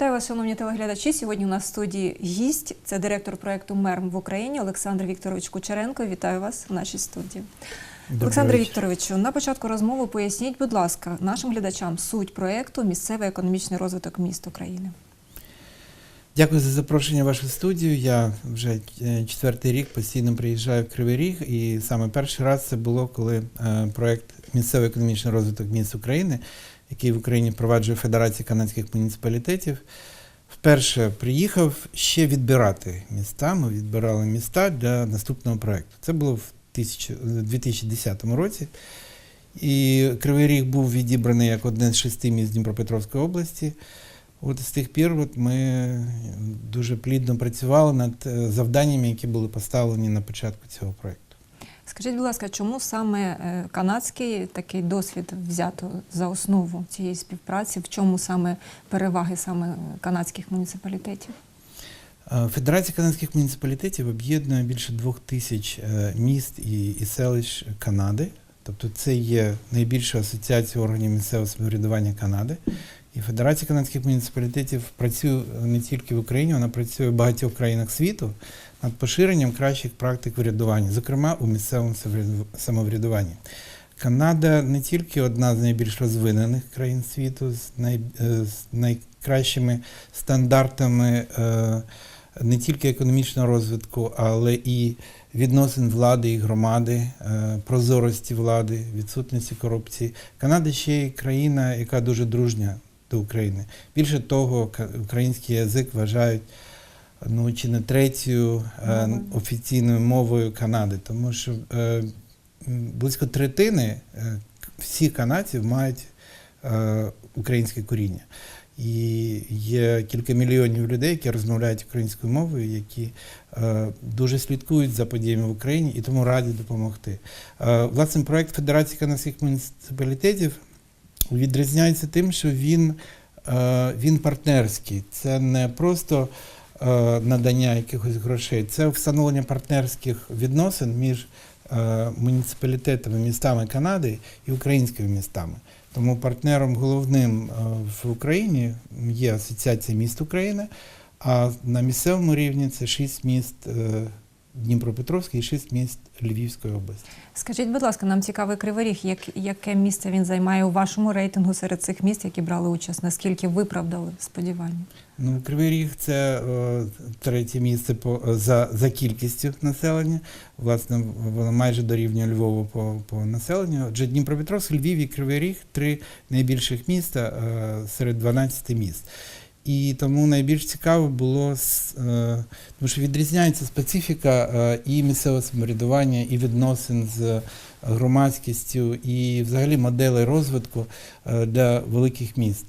Вітаю вас, шановні телеглядачі. Сьогодні у нас в студії гість. Це директор проекту МЕРМ в Україні Олександр Вікторович Кучеренко. Вітаю вас в нашій студії. Добрий Олександр. Вікторовичу, на початку розмови поясніть, будь ласка, нашим глядачам суть проекту Місцевий економічний розвиток міст України. Дякую за запрошення в вашу студію. Я вже е, четвертий рік постійно приїжджаю в Кривий Ріг, і саме перший раз це було, коли е, проект Місцевий економічний розвиток міст України, який в Україні впроваджує Федерація канадських муніципалітетів. Вперше приїхав ще відбирати міста. Ми відбирали міста для наступного проекту. Це було в 2010 році. І Кривий Ріг був відібраний як одне з шести міст Дніпропетровської області. От з тих пір от ми дуже плідно працювали над е, завданнями, які були поставлені на початку цього проєкту. Скажіть, будь ласка, чому саме е, канадський такий досвід взято за основу цієї співпраці? В чому саме переваги саме канадських муніципалітетів? Е, Федерація канадських муніципалітетів об'єднує більше двох тисяч е, міст і, і селищ Канади. Тобто це є найбільша асоціація органів місцевого самоврядування Канади. І Федерація канадських муніципалітетів працює не тільки в Україні, вона працює в багатьох країнах світу над поширенням кращих практик врядування, зокрема у місцевому самоврядуванні. Канада не тільки одна з найбільш розвинених країн світу, з, най, е, з найкращими стандартами е, не тільки економічного розвитку, але і відносин влади і громади, е, прозорості влади, відсутності корупції. Канада ще й країна, яка дуже дружня до України. Більше того, український язик вважають ну, чи не третьою е, офіційною мовою Канади, тому що е, близько третини е, всіх канадців мають е, українське коріння. І є кілька мільйонів людей, які розмовляють українською мовою, які е, дуже слідкують за подіями в Україні і тому раді допомогти. Е, власне, проект Федерації канадських муніципалітетів відрізняється тим, що він, е, він партнерський. Це не просто надання якихось грошей, це встановлення партнерських відносин між е, муніципалітетами, містами Канади і українськими містами. Тому партнером головним е, в Україні є Асоціація міст України, а на місцевому рівні це шість міст е, Дніпропетровської і шість міст Львівської області. Скажіть, будь ласка, нам цікавий Кривий Ріг, як, яке місце він займає у вашому рейтингу серед цих міст, які брали участь? Наскільки виправдали сподівання? Ну, Кривий Ріг це е, третє місце по, за, за кількістю населення. Власне, воно майже дорівнює Львову по, по населенню. Отже, Дніпропетровськ, Львів і Кривий Ріг три найбільших міста е, серед 12 міст. І тому найбільш цікаво було, е, тому що відрізняється специфіка е, і місцевого самоврядування, і відносин з громадськістю, і взагалі моделей розвитку е, для великих міст.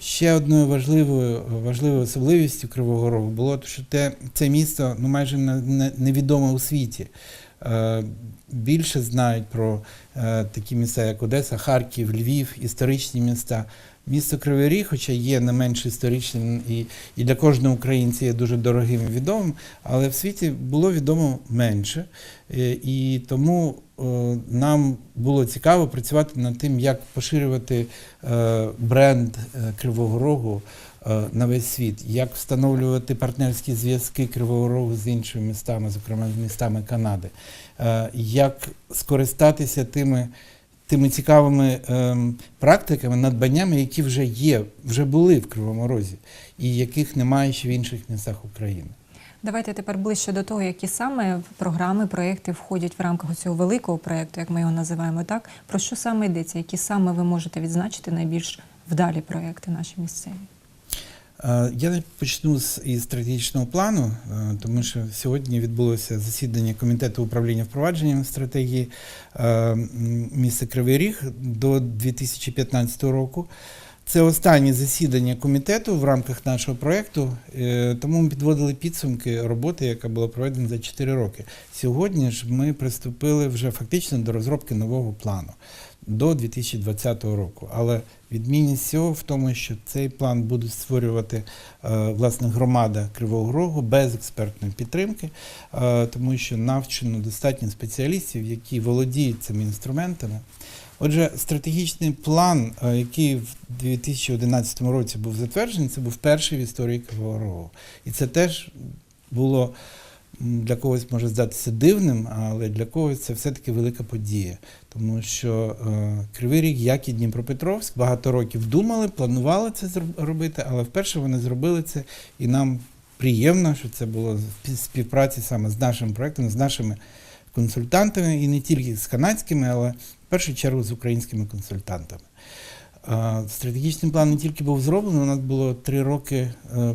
Ще одною важливою, важливою особливістю Кривого Рогу було, що те, це місто ну, майже не- не- невідоме у світі. Е, Більше знають про е, такі міста, як Одеса, Харків, Львів, історичні міста. Місто Кривий Ріг, хоча є не менш історичним і, і для кожного українця є дуже дорогим і відомим, але в світі було відомо менше. Е, І тому нам було цікаво працювати над тим, як поширювати бренд Кривого Рогу на весь світ, як встановлювати партнерські зв'язки Кривого Рогу з іншими містами, зокрема з містами Канади, е, як скористатися тими. Тими цікавими ем, практиками, надбаннями, які вже є, вже були в Кривому Розі, і яких немає ще в інших містах України. Давайте тепер ближче до того, які саме програми, проекти входять в рамках цього великого проекту, як ми його називаємо, так про що саме йдеться? Які саме ви можете відзначити найбільш вдалі проекти наші місцеві? Е, Я почну з із стратегічного плану, е, тому що сьогодні відбулося засідання комітету управління впровадженням стратегії е, міста Кривий Ріг до 2015 року. Це останнє засідання комітету в рамках нашого проєкту, тому ми підводили підсумки роботи, яка була проведена за 4 роки. Сьогодні ж ми приступили вже фактично до розробки нового плану до 2020 року. Але відмінність цього в тому, що цей план буде створювати е, власне громада Кривого Рогу без експертної підтримки, е, тому що навчено достатньо спеціалістів, які володіють цими інструментами. Отже, стратегічний план, е, який в 2011 році був затверджений, це був перший в історії Кривого Рогу. І це теж було для когось може здатися дивним, але для когось це все-таки велика подія. Тому що е, Кривий Ріг, як і Дніпропетровськ, багато років думали, планували це зроб- робити, але вперше вони зробили це, і нам приємно, що це було в співпраці саме з нашим проектом, з нашими консультантами, і не тільки з канадськими, але в першу чергу з українськими консультантами. Стратегічний план не тільки був зроблений, у нас було три роки е,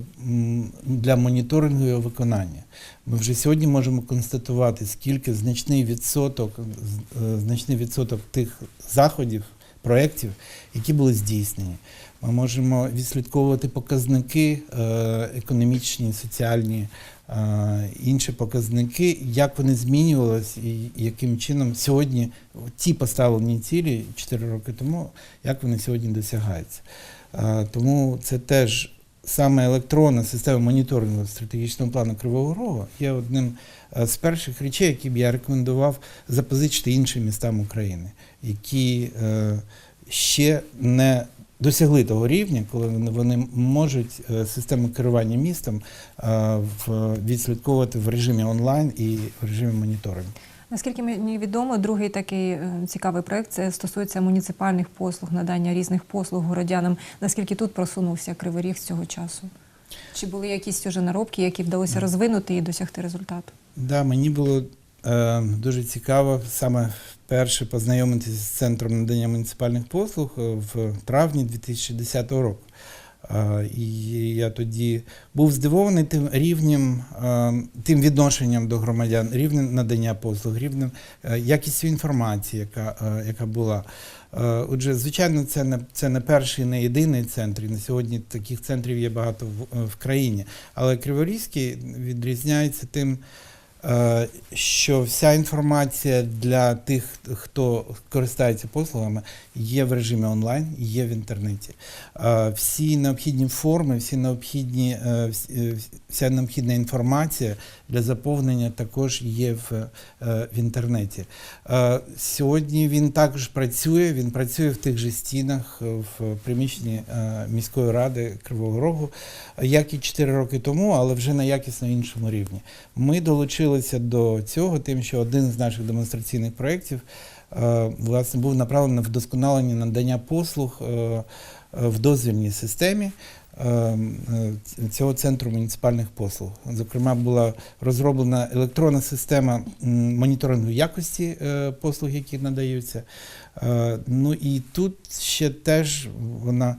для моніторингу його виконання. Ми вже сьогодні можемо констатувати, скільки значний відсоток, е, значний відсоток тих заходів, проєктів, які були здійснені. Ми можемо відслідковувати показники е, економічні, соціальні, інші показники, як вони змінювалися і яким чином сьогодні ті поставлені цілі 4 роки тому, як вони сьогодні досягаються. Е, Тому це теж саме електронна система моніторингу стратегічного плану Кривого Рогу є одним е, з перших речей, які б я рекомендував запозичити іншим містам України, які е, ще не досягли того рівня, коли вони- можуть е, систему керування містом е, відслідковувати в режимі онлайн і в режимі моніторингу. Наскільки мені відомо, другий такий е, цікавий проект це стосується муніципальних послуг, надання різних послуг городянам. Наскільки тут просунувся Кривий Ріг з цього часу? Чи були якісь уже наробки, які вдалося розвинути і досягти результату? Да, мені було дуже цікаво саме вперше познайомитися з центром надання муніципальних послуг е, в травні 2010 року. Е, і я тоді був здивований тим рівнем, е, тим відношенням до громадян, рівнем надання послуг, рівнем е, якістю інформації, яка, е, яка була. Е, Отже, звичайно, це не це не перший, не єдиний центр. І на сьогодні таких центрів є багато в, в країні. Але Криворізький відрізняється тим, е, що вся інформація для тих, хто користується послугами, є в режимі онлайн, є в інтернеті. Е, Всі необхідні форми, всі необхідні, е, вс- е, вся необхідна інформація для заповнення також є в, е, в інтернеті. Е, Сьогодні він також працює, він працює в тих же стінах, е, в приміщенні е, міської ради Кривого Рогу, е, як і 4 роки тому, але вже на якісно іншому рівні. Ми долучилися до цього, тим, що один з наших демонстраційних проєктів е, власне був направлений на вдосконалення надання послуг е, в дозвільній системі. е, Цього центру муніципальних послуг. Зокрема, була розроблена електронна система моніторингу якості послуг, які надаються. Ну і тут ще теж вона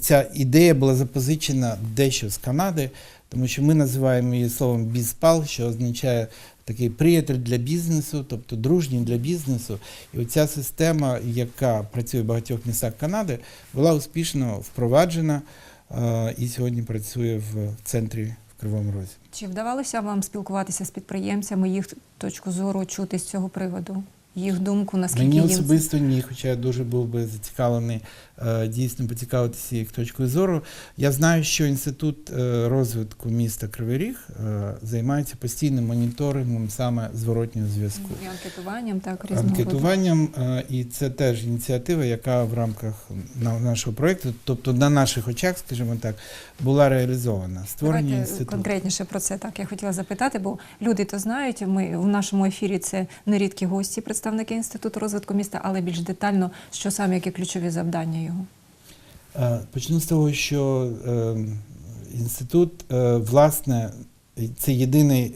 ця ідея була запозичена дещо з Канади, тому що ми називаємо її словом бізпал, що означає такий приятель для бізнесу, тобто дружній для бізнесу. І оця система, яка працює в багатьох містах Канади, була успішно впроваджена е, і сьогодні працює в центрі в Кривому Розі. Чи вдавалося вам спілкуватися з підприємцями, їх точку зору чути з цього приводу? Їх думку, наскільки Мені їм особисто ні, хоча я дуже був би зацікавлений е, дійсно поцікавитися їх точкою зору. Я знаю, що інститут е, розвитку міста Кривий Ріг е, займається постійним моніторингом саме зворотнього зв'язку. і анкетуванням, так різного? Анкетуванням, і це теж ініціатива, яка в рамках на- нашого проєкту, тобто на наших очах, скажімо так, була реалізована. Створення Давайте інституту. конкретніше про це так. Я хотіла запитати, бо люди то знають. Ми в нашому ефірі це нерідкі гості, представники інституту розвитку міста, але більш детально, що саме які ключові завдання його. Е, Почну з того, що е, інститут, е, власне, це єдиний,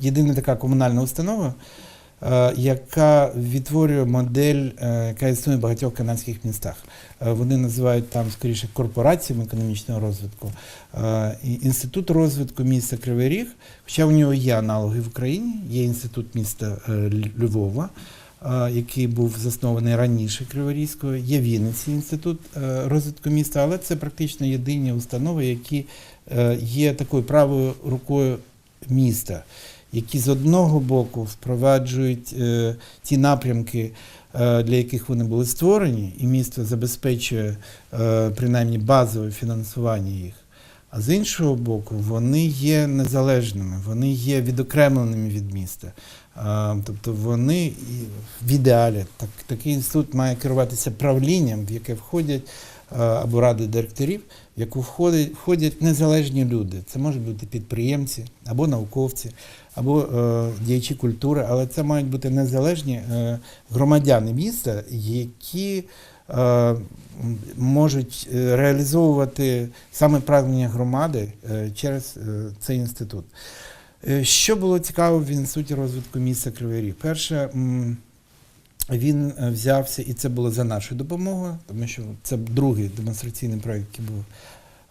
єдина така комунальна установа, яка відтворює модель, е, яка існує в багатьох канадських містах. Е, Вони називають там скоріше корпораціями економічного розвитку. Е, Інститут розвитку міста Кривий Ріг, хоча у нього є аналоги в Україні, є інститут міста е, Львова, е, який був заснований раніше Криворізькою. Є Вінниці інститут е, розвитку міста, але це практично єдині установи, які е, є такою правою рукою міста, які з одного боку впроваджують е, ті напрямки, е, для яких вони були створені, і місто забезпечує е, принаймні базове фінансування їх. А з іншого боку, вони є незалежними, вони є відокремленими від міста. Тобто вони в ідеалі так, такий інститут має керуватися правлінням, в яке входять або ради директорів, в яку входять, входять незалежні люди. Це можуть бути підприємці або науковці, або е, діячі культури, але це мають бути незалежні е, громадяни міста, які е, можуть е, реалізовувати саме прагнення громади е, через е, цей інститут. Е, Що було цікаво в інституті розвитку міста Кривий Ріг? Перше, він е, взявся, і це було за нашою допомогою, тому що це другий демонстраційний проєкт, який був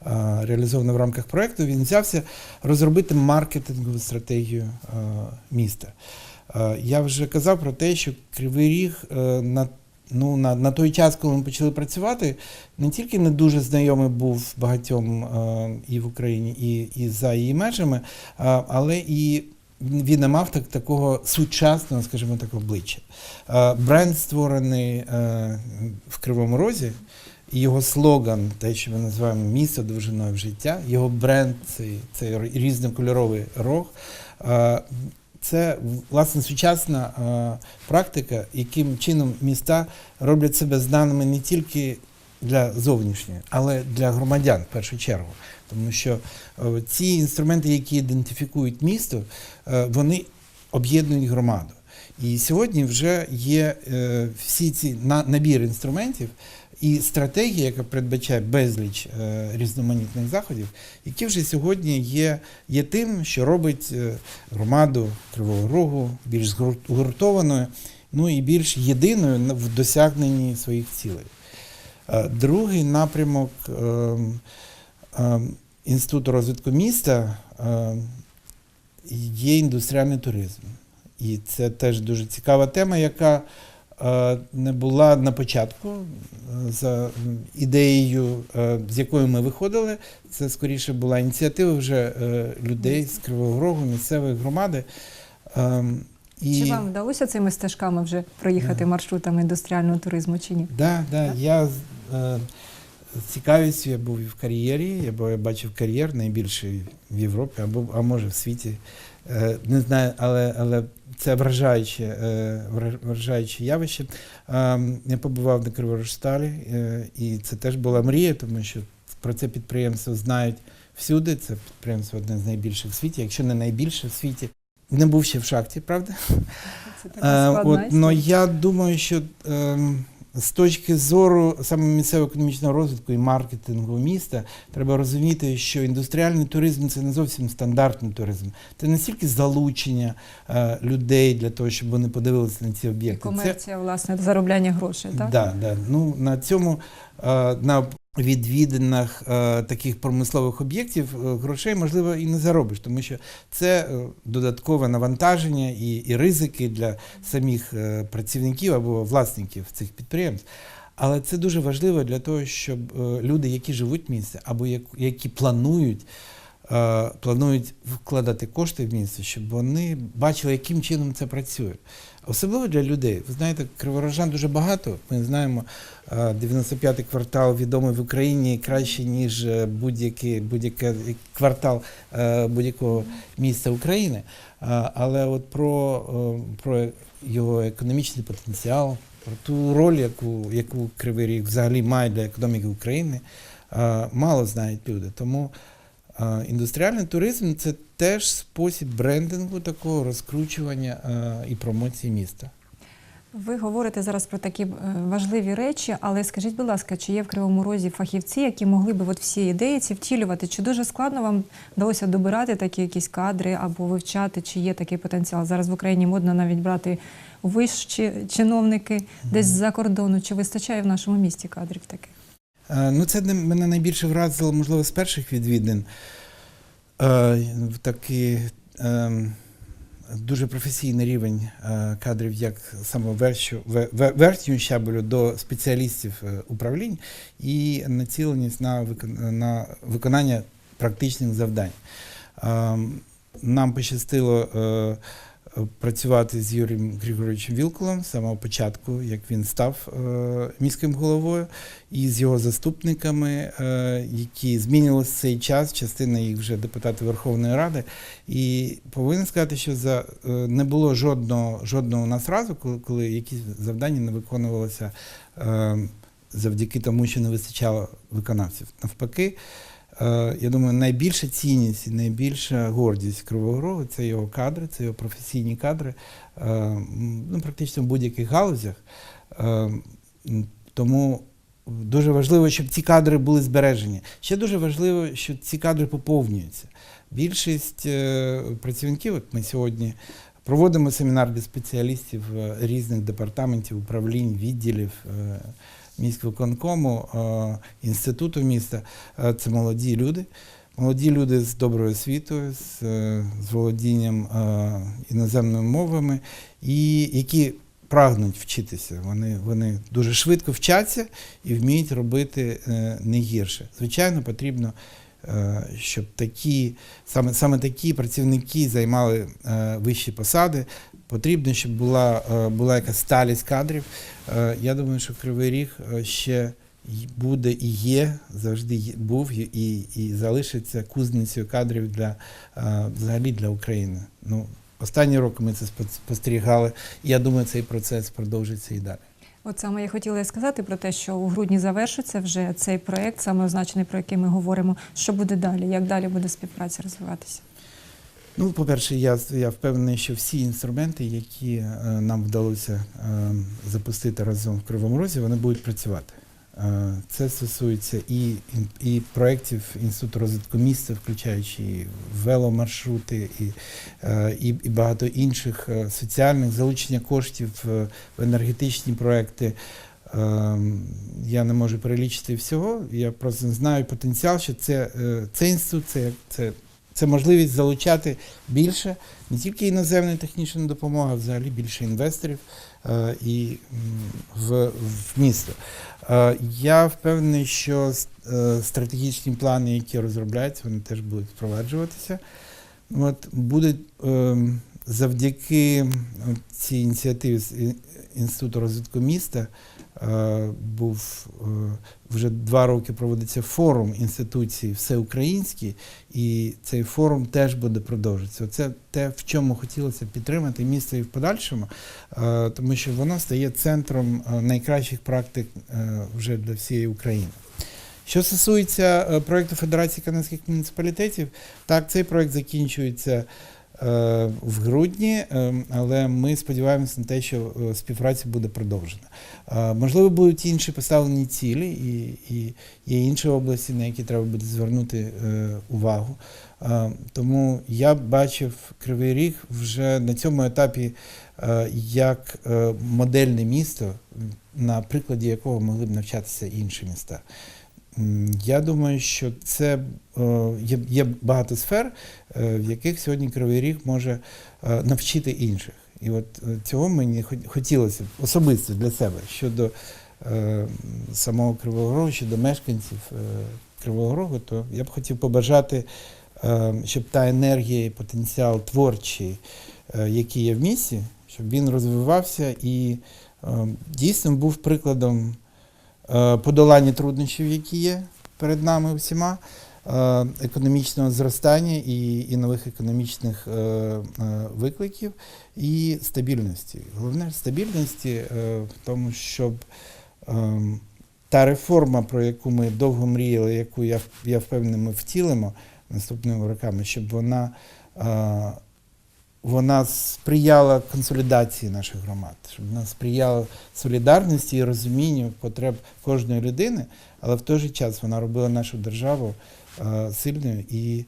е, реалізований в рамках проєкту. Він взявся розробити маркетингову стратегію е, міста. Я вже казав про те, що Кривий Ріг на Ну, на, на той час, коли ми почали працювати, не тільки не дуже знайомий був багатьом і в Україні, і, і за її межами, але і він не мав так, такого сучасного, скажімо так, обличчя. Е, бренд створений е, в Кривому Розі, і його слоган, те, що ми називаємо місто довжиною в життя, його бренд цей, цей різнокольоровий рог. Е, це власне сучасна практика, яким чином міста роблять себе знаними не тільки для зовнішньої, але для громадян в першу чергу. Тому що е, ці інструменти, які ідентифікують місто, е, вони об'єднують громаду. І сьогодні вже є е, всі ці на, набір інструментів і стратегія, яка передбачає безліч е, різноманітних заходів, які вже сьогодні є, є тим, що робить громаду Кривого Рогу більш згуртованою, ну і більш єдиною в досягненні своїх цілей. Е, Другий напрямок ем, ем, Інституту розвитку міста ем, є індустріальний туризм. І це теж дуже цікава тема, яка е, не була на початку е, за ідеєю, з якою ми виходили. Це скоріше була ініціатива вже людей з Кривого Рогу, місцевої громади. І... Чи вам вдалося цими стежками вже проїхати маршрутами індустріального туризму чи ні? Да, да. Я е, з цікавістю я був і в кар'єрі, я, бо- я бачив кар'єр найбільший в Європі, або, а може в світі. Е, не знаю, але, але це вражаюче, е, вражаюче явище. Е, я побував на Криворожсталі, е, і це теж була мрія, тому що про це підприємство знають всюди. Це підприємство одне з найбільших в світі, якщо не найбільше в світі. Не був ще в шахті, правда? Це Е, така складна От, но я думаю, що ем, з точки зору саме місцевого економічного розвитку і маркетингу міста треба розуміти, що індустріальний туризм це не зовсім стандартний туризм. Це не стільки залучення е, людей для того, щоб вони подивилися на ці об'єкти. Це комерція, власне, заробляння грошей, так? Да, да. Ну, на цьому е, на відвідинах е, таких промислових об'єктів е, грошей можливо і не заробиш, тому що це е, додаткове навантаження і, і ризики для самих е, працівників або власників цих підприємств. Але це дуже важливо для того, щоб е, люди, які живуть в місті, або як- які планують, планують вкладати кошти в місто, щоб вони бачили, яким чином це працює. Особливо для людей. Ви знаєте, криворожан дуже багато. Ми знаємо, е, 95-й квартал відомий в Україні краще, ніж е, будь-який будь-який квартал е, будь-якого міста України. Е, Але от про, е, про його економічний потенціал, про ту роль, яку, яку Кривий Ріг взагалі має для економіки України, е, мало знають люди. Тому індустріальний туризм це теж спосіб брендингу такого розкручування і промоції міста. Ви говорите зараз про такі е, важливі речі, але скажіть, будь ласка, чи є в Кривому Розі фахівці, які могли би от всі ідеї ці втілювати? Чи дуже складно вам вдалося добирати такі якісь кадри або вивчати, чи є такий потенціал? Зараз в Україні модно навіть брати вищі чиновники десь з-за кордону. Чи вистачає в нашому місті кадрів таких? Е, Ну, це мене найбільше вразило, можливо, з перших відвідин. Е, Такий ем, дуже професійний рівень е, кадрів, як саме верхню, ве- ве- щабелю до спеціалістів управлінь і націленість на, викон- на виконання практичних завдань. Ем, Нам пощастило працювати з Юрієм Григоровичем Вілкулом з самого початку, як він став е, міським головою, і з його заступниками, е, які змінилися цей час. Частина їх вже депутати Верховної Ради. І повинен сказати, що за е, не було жодного жодного у нас разу, коли, якісь завдання не виконувалися завдяки тому, що не вистачало виконавців. Навпаки. Е, Я думаю, найбільша цінність і найбільша гордість Кривого це його кадри, це його професійні кадри, е, ну, практично в будь-яких галузях. Е, Тому дуже важливо, щоб ці кадри були збережені. Ще дуже важливо, що ці кадри поповнюються. Більшість працівників, от ми сьогодні проводимо семінар для спеціалістів різних департаментів, управлінь, відділів. Міськвиконкому, е, інституту міста. Е, Це молоді люди. Молоді люди з доброю освітою, з, е, з володінням іноземними мовами, і які прагнуть вчитися. Вони, вони дуже швидко вчаться і вміють робити не гірше. Звичайно, потрібно, щоб такі, саме, саме такі працівники займали вищі посади. Потрібно, щоб була, е, була якась сталість кадрів. Е, Я думаю, що Кривий Ріг е, ще буде і є, завжди був і, і, залишиться кузницею кадрів для взагалі для України. Ну, останні роки ми це спо- спостерігали, я думаю, цей процес продовжиться і далі. От саме я хотіла сказати про те, що у грудні завершиться вже цей проєкт, саме означений, про який ми говоримо. Що буде далі? Як далі буде співпраця розвиватися? Ну, по-перше, я, я впевнений, що всі інструменти, які е, нам вдалося е, запустити разом в Кривому Розі, вони будуть працювати. Е, це стосується і, і, проєктів Інституту розвитку міста, включаючи і веломаршрути, і, і, і багато інших соціальних залучення коштів в енергетичні проекти. Я не можу перелічити всього. Я просто знаю потенціал, що це, е, цей інститут це, це це можливість залучати більше не тільки іноземної технічної допомоги, а взагалі більше інвесторів е, і в, в місто. Е, я впевнений, що е, стратегічні плани, які розробляються, вони теж будуть впроваджуватися. От будуть ем, завдяки цій ініціативі з Інституту розвитку міста е, був е, вже два роки проводиться форум інституцій всеукраїнський, і цей форум теж буде продовжуватися. Це те, в чому хотілося підтримати місто і в подальшому, е, тому що воно стає центром е, найкращих практик е, вже для всієї України. Що стосується е, проекту Федерації канадських муніципалітетів, так, цей проект закінчується е, в грудні, е, але ми сподіваємося на те, що е, співпраця буде продовжена. Е, Можливо, будуть інші поставлені цілі, і, і є інші області, на які треба буде звернути е, увагу. Е, Тому я бачив Кривий Ріг вже на цьому етапі е, як е, модельне місто, на прикладі якого могли б навчатися інші міста. Я думаю, що це е, є, є багато сфер, е, в яких сьогодні Кривий Ріг може е, навчити інших. І от цього мені хотілося особисто для себе щодо самого Кривого Рогу, щодо мешканців Кривого Рогу, то я б хотів побажати, щоб та енергія і потенціал творчий, який є в місті, щоб він розвивався і дійсно був прикладом е, подолання труднощів, які є перед нами всіма, е, економічного зростання і, і нових економічних е, викликів, і стабільності. Головне стабільності в тому, щоб ем, та реформа, про яку ми довго мріяли, яку я, я впевнений, ми втілимо наступними роками, щоб вона, вона сприяла консолідації наших громад, щоб вона сприяла солідарності і розумінню потреб кожної людини, але в той же час вона робила нашу державу е, сильною і,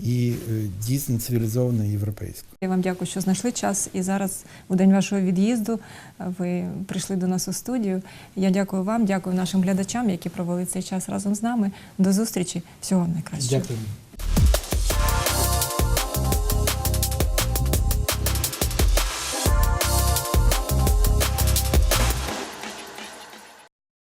і е, дійсно цивілізованою європейською. Я вам дякую, що знайшли час. І зараз, у день вашого від'їзду, ви прийшли до нас у студію. Я дякую вам, дякую нашим глядачам, які провели цей час разом з нами. До зустрічі. Всього найкращого. Дякую.